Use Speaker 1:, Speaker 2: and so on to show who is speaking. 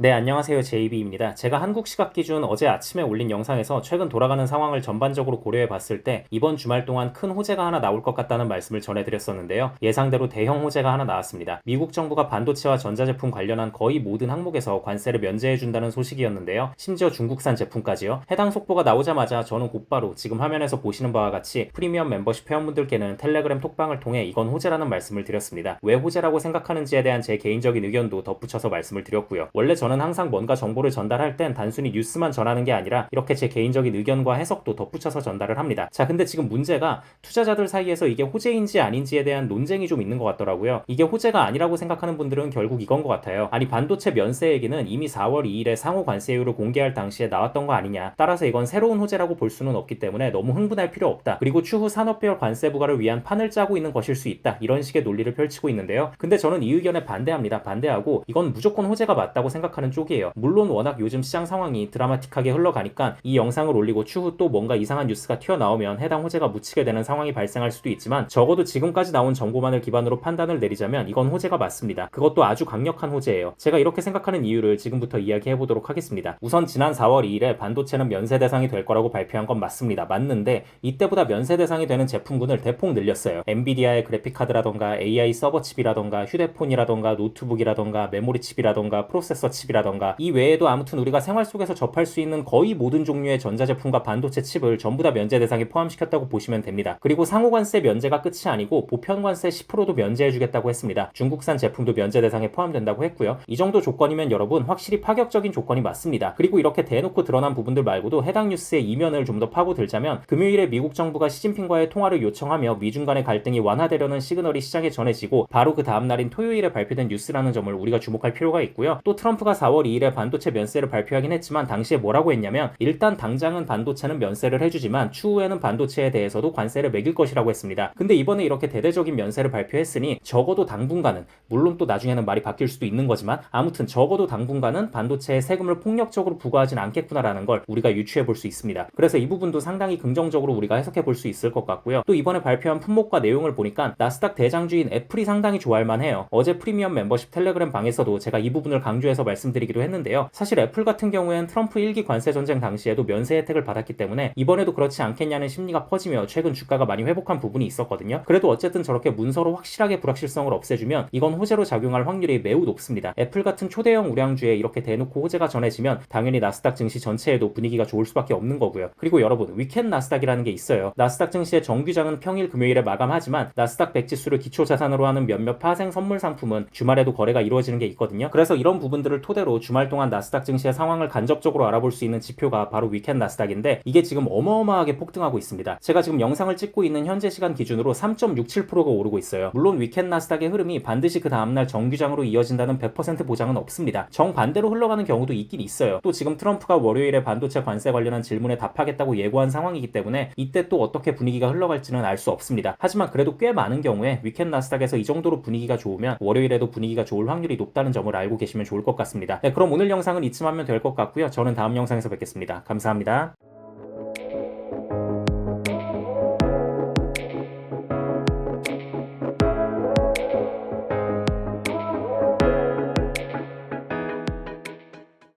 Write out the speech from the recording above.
Speaker 1: 네, 안녕하세요. JB입니다. 제가 한국 시각 기준 어제 아침에 올린 영상에서 최근 돌아가는 상황을 전반적으로 고려해 봤을 때 이번 주말 동안 큰 호재가 하나 나올 것 같다는 말씀을 전해드렸었는데요. 예상대로 대형 호재가 하나 나왔습니다. 미국 정부가 반도체와 전자제품 관련한 거의 모든 항목에서 관세를 면제해준다는 소식이었는데요. 심지어 중국산 제품까지요. 해당 속보가 나오자마자 저는 곧바로 지금 화면에서 보시는 바와 같이 프리미엄 멤버십 회원분들께는 텔레그램 톡방을 통해 이건 호재라는 말씀을 드렸습니다. 왜 호재라고 생각하는지에 대한 제 개인적인 의견도 덧붙여서 말씀을 드렸고요. 원래 저는 항상 뭔가 정보를 전달할 땐 단순히 뉴스만 전하는 게 아니라 이렇게 제 개인적인 의견과 해석도 덧붙여서 전달을 합니다. 자, 근데 지금 문제가 투자자들 사이에서 이게 호재인지 아닌지에 대한 논쟁이 좀 있는 것 같더라고요. 이게 호재가 아니라고 생각하는 분들은 결국 이건 것 같아요. 아니 반도체 면세 얘기는 이미 4월 2일에 상호 관세율을 공개할 당시에 나왔던 거 아니냐. 따라서 이건 새로운 호재라고 볼 수는 없기 때문에 너무 흥분할 필요 없다. 그리고 추후 산업별 관세 부과를 위한 판을 짜고 있는 것일 수 있다. 이런 식의 논리를 펼치고 있는데요. 근데 저는 이 의견에 반대합니다. 반대하고 이건 무조건 호재가 맞다고 생각 하는 쪽이에요. 물론 워낙 요즘 시장 상황이 드라마틱하게 흘러가니까 이 영상을 올리고 추후 또 뭔가 이상한 뉴스가 튀어나오면 해당 호재가 묻히게 되는 상황이 발생할 수도 있지만 적어도 지금까지 나온 정보만을 기반으로 판단을 내리자면 이건 호재가 맞습니다. 그것도 아주 강력한 호재예요. 제가 이렇게 생각하는 이유를 지금부터 이야기해 보도록 하겠습니다. 우선 지난 4월 2일에 반도체는 면세 대상이 될 거라고 발표한 건 맞습니다. 맞는데 이때보다 면세 대상이 되는 제품군을 대폭 늘렸어요. 엔비디아의 그래픽 카드라던가 AI 서버 칩이라던가 휴대폰이라던가 노트북이라던가 메모리 칩이라던가 프로세서 칩 이라던가 이 외에도 아무튼 우리가 생활 속에서 접할 수 있는 거의 모든 종류의 전자제품과 반도체 칩을 전부 다 면제 대상에 포함시켰다고 보시면 됩니다. 그리고 상호관세 면제가 끝이 아니고 보편관세 10%도 면제해주겠다고 했습니다. 중국산 제품도 면제 대상에 포함된다고 했고요. 이 정도 조건이면 여러분 확실히 파격적인 조건이 맞습니다. 그리고 이렇게 대놓고 드러난 부분들 말고도 해당 뉴스의 이면을 좀 더 파고들자면 금요일에 미국 정부가 시진핑과의 통화를 요청하며 미중 간의 갈등이 완화되려는 시그널이 시장에 전해지고 바로 그 다음 날인 토요일에 발표된 뉴스라는 점을 우리가 주목할 필요가 있고요. 또 트럼프가 4월 2일에 반도체 면세를 발표하긴 했지만 당시에 뭐라고 했냐면 일단 당장은 반도체는 면세를 해주지만 추후에는 반도체에 대해서도 관세를 매길 것이라고 했습니다. 근데 이번에 이렇게 대대적인 면세를 발표했으니 적어도 당분간은 물론 또 나중에는 말이 바뀔 수도 있는 거지만 아무튼 적어도 당분간은 반도체에 세금을 폭력적으로 부과하진 않겠구나라는 걸 우리가 유추해 볼 수 있습니다. 그래서 이 부분도 상당히 긍정적으로 우리가 해석해 볼 수 있을 것 같고요. 또 이번에 발표한 품목과 내용을 보니까 나스닥 대장주인 애플이 상당히 좋아할 만해요. 어제 프리미엄 멤버십 텔레그램 방에서도 제가 이 부분을 강조해서 말씀 드리기도 했는데요. 사실 애플 같은 경우엔 트럼프 1기 관세 전쟁 당시에도 면세 혜택을 받았기 때문에 이번에도 그렇지 않겠냐는 심리가 퍼지며 최근 주가가 많이 회복한 부분이 있었거든요. 그래도 어쨌든 저렇게 문서로 확실하게 불확실성을 없애주면 이건 호재로 작용할 확률이 매우 높습니다. 애플 같은 초대형 우량주에 이렇게 대놓고 호재가 전해지면 당연히 나스닥 증시 전체에도 분위기가 좋을 수밖에 없는 거고요. 그리고 여러분 위켄 나스닥이라는 게 있어요. 나스닥 증시의 정규장은 평일 금요일에 마감하지만 나스닥 100 지수를 기초 자산으로 하는 몇몇 파생 선물 상품은 주말에도 거래가 이루어지는 게 있거든요. 그래서 이런 부분들을 토대로 주말 동안 나스닥 증시의 상황을 간접적으로 알아볼 수 있는 지표가 바로 위켄 나스닥인데 이게 지금 어마어마하게 폭등하고 있습니다. 제가 지금 영상을 찍고 있는 현재 시간 기준으로 3.67%가 오르고 있어요. 물론 위켄 나스닥의 흐름이 반드시 그 다음날 정규장으로 이어진다는 100% 보장은 없습니다. 정반대로 흘러가는 경우도 있긴 있어요. 또 지금 트럼프가 월요일에 반도체 관세 관련한 질문에 답하겠다고 예고한 상황이기 때문에 이때 또 어떻게 분위기가 흘러갈지는 알 수 없습니다. 하지만 그래도 꽤 많은 경우에 위켄 나스닥에서 이 정도로 분위기가 좋으면 월요일에도 분위기가 좋을 확률이 높다는 점을 알고 계시면 좋을 것 같습니다. 네, 그럼 오늘 영상은 이쯤 하면 될 것 같고요. 저는 다음 영상에서 뵙겠습니다. 감사합니다.